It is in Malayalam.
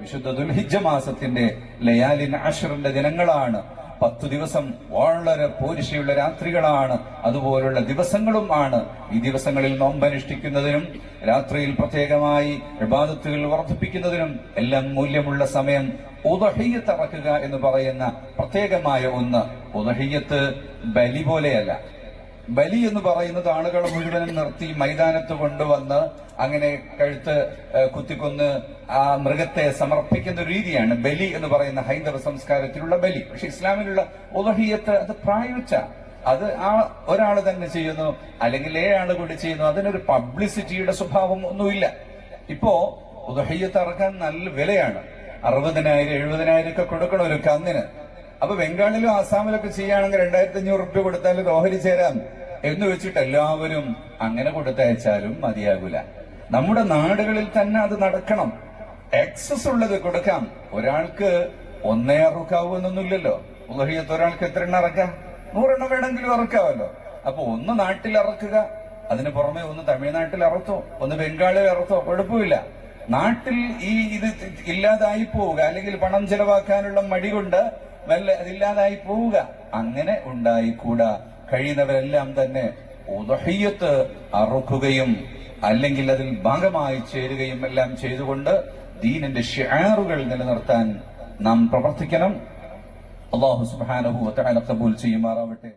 വിശുദ്ധ ദുൽഹിജ മാസത്തിന്റെ ലയാലിൻ അഷറിന്റെ ദിനങ്ങളാണ്. പത്തു ദിവസം വളരെ പോരിശയുള്ള രാത്രികളാണ്. അതുപോലുള്ള ദിവസങ്ങളും ആണ്. ഈ ദിവസങ്ങളിൽ നോമ്പനുഷ്ഠിക്കുന്നതിനും രാത്രിയിൽ പ്രത്യേകമായി വിവാദത്തുകൾ വർദ്ധിപ്പിക്കുന്നതിനും എല്ലാം മൂല്യമുള്ള സമയം ഉദഹയ്യത്ത് ഇറക്കുക എന്ന് പറയുന്ന പ്രത്യേകമായ ഒന്ന്. ഉദഹയ്യത്ത് ബലി പോലെയല്ല. ബലി എന്ന് പറയുന്നത് ആളുകൾ മുഴുവനും നിർത്തി മൈതാനത്ത് കൊണ്ടുവന്ന് അങ്ങനെ കഴുത്ത് കുത്തിക്കൊന്ന് ആ മൃഗത്തെ സമർപ്പിക്കുന്ന ഒരു രീതിയാണ് ബലി എന്ന് പറയുന്ന ഹൈന്ദവ സംസ്കാരത്തിലുള്ള ബലി. പക്ഷെ ഇസ്ലാമിലുള്ള ഉദഹിയത്ത് അത് പ്രായോഗിച്ച അത് ആ ഒരാൾ തന്നെ ചെയ്യുന്നു അല്ലെങ്കിൽ ഏ ആൾ കൂടി ചെയ്യുന്നു അതിനൊരു പബ്ലിസിറ്റിയുടെ സ്വഭാവം ഒന്നുമില്ല. ഇപ്പോ ഉദഹയ്യത്ത് ഇറക്കാൻ നല്ല വിലയാണ്. അറുപതിനായിരം എഴുപതിനായിരം ഒക്കെ കൊടുക്കണം ഒരു കന്നിന്. അപ്പൊ ബംഗാളിലും ആസാമിലൊക്കെ ചെയ്യുകയാണെങ്കിൽ രണ്ടായിരത്തി അഞ്ഞൂറ് റുപ്യ കൊടുത്താൽ ഓഹരി ചേരാം. എന്ന് വെച്ചിട്ട് എല്ലാവരും അങ്ങനെ കൊടുത്തയച്ചാലും മതിയാകൂല. നമ്മുടെ നാടുകളിൽ തന്നെ അത് നടക്കണം. എക്സസ് ഉള്ളത് കൊടുക്കാം. ഒരാൾക്ക് ഒന്നേ അറുക്കാവൂ എന്നൊന്നുമില്ലല്ലോ. ഉദഹിയത്ത് ഒരാൾക്ക് എത്ര എണ്ണം ഇറക്കാം നൂറെണ്ണം വേണമെങ്കിലും ഇറക്കാമല്ലോ അപ്പൊ ഒന്ന് നാട്ടിൽ ഇറക്കുക അതിന് പുറമെ ഒന്ന് തമിഴ്നാട്ടിൽ ഇറത്തോ ഒന്ന് ബംഗാളിൽ ഇറത്തോ കുഴപ്പമില്ല. നാട്ടിൽ ഈ ഇത് ഇല്ലാതായി പോവുക അല്ലെങ്കിൽ പണം ചെലവാക്കാനുള്ള മടി കൊണ്ട് വല്ല അതില്ലാതായി പോവുക അങ്ങനെ ഉണ്ടായിക്കൂടാ. കഴിയുന്നവരെല്ലാം തന്നെ ഉദഹിയത്ത് അറുക്കുകയും അല്ലെങ്കിൽ അതിൽ ഭാഗമായി ചേരുകയും എല്ലാം ചെയ്തുകൊണ്ട് ദീനിന്റെ ഷിയാറുകൾ നിലനിർത്താൻ നാം പ്രവർത്തിക്കണം. അള്ളാഹു സുബാനഹു കബൂൽ ചെയ്യുമാറാവട്ടെ.